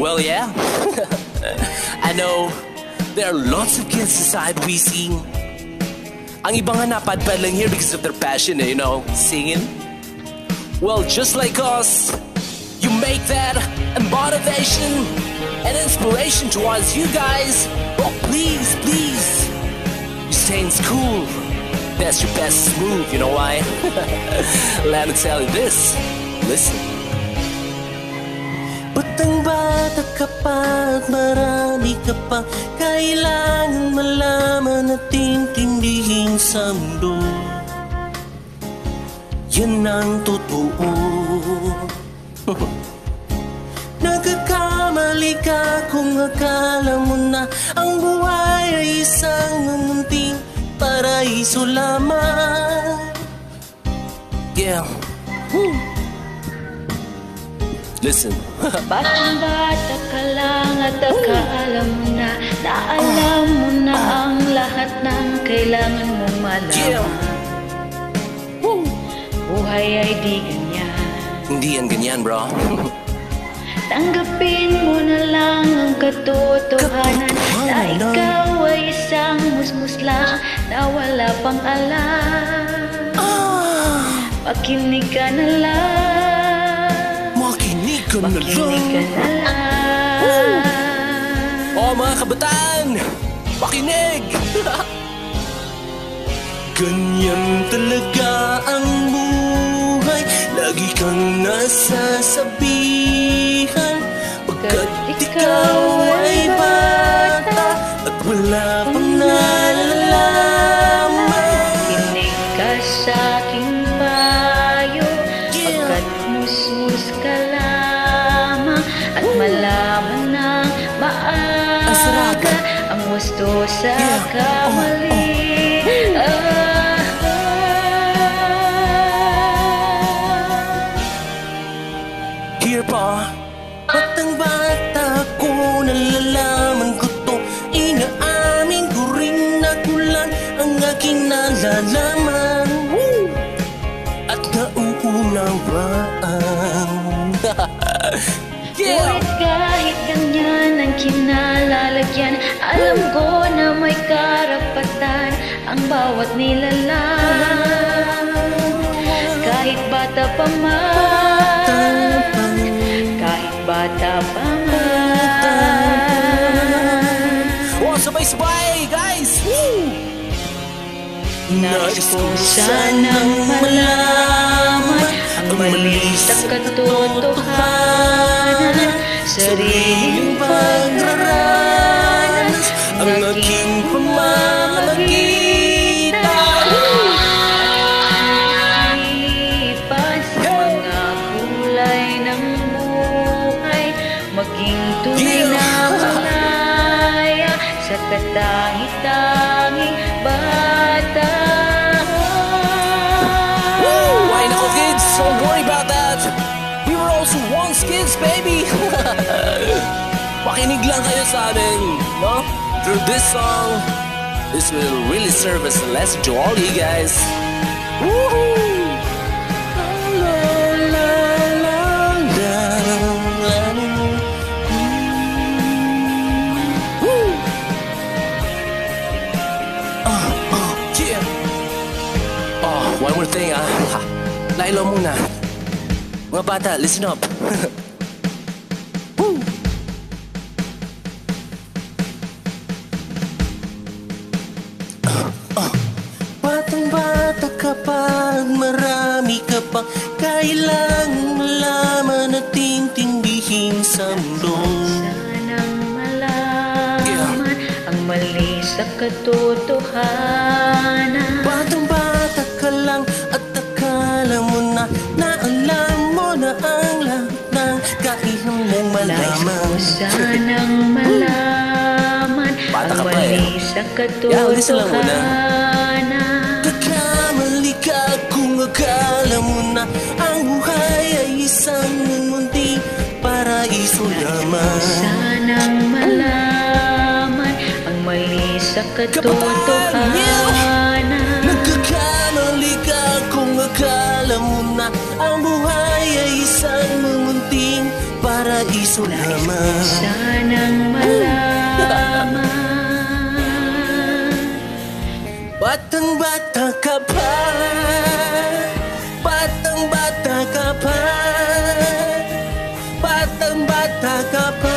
Well, yeah. I know there are lots of kids inside we sing. Ang iba nga napadpad lang here because of their passion, eh, you know, singing. Well, just like us, you make that a motivation and inspiration towards you guys. Oh, please, please, you stay in school. That's your best move, you know why? Let me tell you this. Listen. Batang bata ka pa at marami ka pa Kailangan malaman at intindihin sa mundo Yan ang totoo Nagkakamali ka kung akala mo na Ang buhay ay isang munting paraiso lamang Yeah. Woo. Listen. Batang bata ka lang at akala mo na Na alam mo na ang lahat ng kailangan mong Yeah. malaman Buhay ay di ganyan Hindi yan ganyan, bro. Tanggapin mo na lang ang katotohanan Na ikaw ay isang musmus lang Na wala pang alam Makinig ka na lang ka na lang lang Oh, mga kabataan! Pakinig! Ganyan talaga ang buhay Lagi kang nasasabihan Pagkat ikaw ay gusto sa kamali Ah, ah. Here pa. Batang bata ko nalalaman ko to Inaamin ko rin na kulang ang aking nalalaman Woo! At nauunawaan Yeah! Ngunit kahit ganyan kinalalagyan Alam ko na may karapatan Ang bawat nilalang. Kahit bata pa man Kahit bata pa man. Oh, sabay-sabay, guys! Woo! Nais ko sanang malaman Ang mali sa katotohanan. Sariling pagraranas ng buhay Maging tunay na malaya Sa katangi-tanging bata Why nako, kids? Don't worry about that. We were also once kids, baby. Pakinig lang kayo sa amin, no? Through this song, this will really serve as a lesson to all you guys. Woohoo! Thing ah. Lailo muna. Mga bata, listen up. Woo! Batang bata ka pa marami ka pa Kailangan malaman at intindihin sa mundo Sanang malaman ang mali sa katotohanan katotohanan Kakamali ka kung akala mo na Ang buhay ay isang munti paraiso lamang. Sanang malaman ang mali sa katotohanan Nagkakamali ka kung akala mo na Ang buhay ay isang munting paraiso lamang. Sanang malaman Batang bata ka pa. Batang bata ka pa. Batang bata ka pa.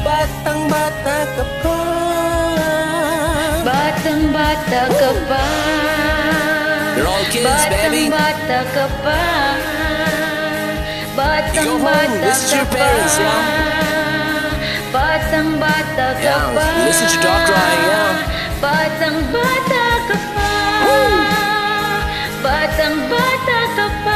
Batang bata ka pa. Batang bata ka pa. You're all kids, Batang baby. bata ka pa. Batang You go home, bata listen to ka pa. parents, yeah? Batang bata ka Yeah, pa. listen to dog crying, yeah? Batang bata ka pa. Batang bata ka pa.